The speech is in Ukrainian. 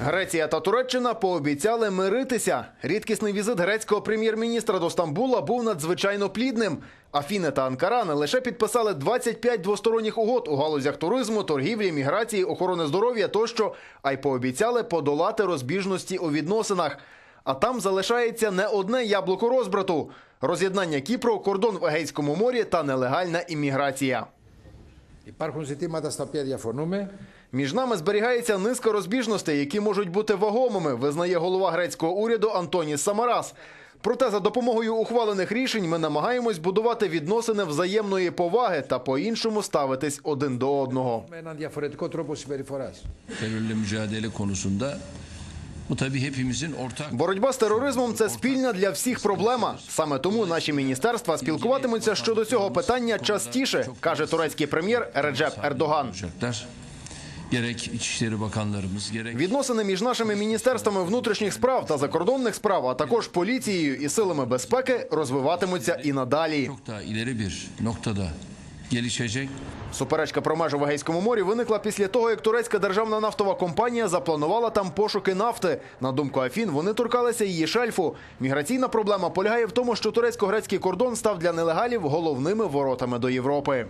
Греція та Туреччина пообіцяли миритися. Рідкісний візит грецького прем'єр-міністра до Стамбула був надзвичайно плідним. Афіни та Анкара не лише підписали 25 двосторонніх угод у галузях туризму, торгівлі, міграції, охорони здоров'я тощо, а й пообіцяли подолати розбіжності у відносинах. А там залишається не одне яблуко розбрату: роз'єднання Кіпру, кордон в Егейському морі та нелегальна імміграція. Υπάρχουν ζητήματα στα οποία διαφωνούμε. Між нами зберігається низка розбіжностей, які можуть бути вагомими, визнає голова грецького уряду Антоніс Самарас. Проте за допомогою ухвалених рішень ми намагаємось будувати відносини взаємної поваги та по-іншому ставитись один до одного. Боротьба з тероризмом це спільна для всіх проблема. Саме тому наші міністерства спілкуватимуться щодо цього питання частіше, каже турецький прем'єр Реджеп Ердоган. Gerek İçişleri Bakanlarımız, gerek Відносини між нашими міністерствами внутрішніх справ та закордонних справ, а також поліцією і силами безпеки розвиватимуться і надалі. daha ileri bir noktada gelişecek. Суперечка про межу в Егейському морі виникла після того, як турецька державна нафтова компанія запланувала там пошуки нафти. На думку Афін, вони торкалися її шельфу. Міграційна проблема полягає в тому, що турецько-грецький кордон став для нелегалів головними воротами до Європи.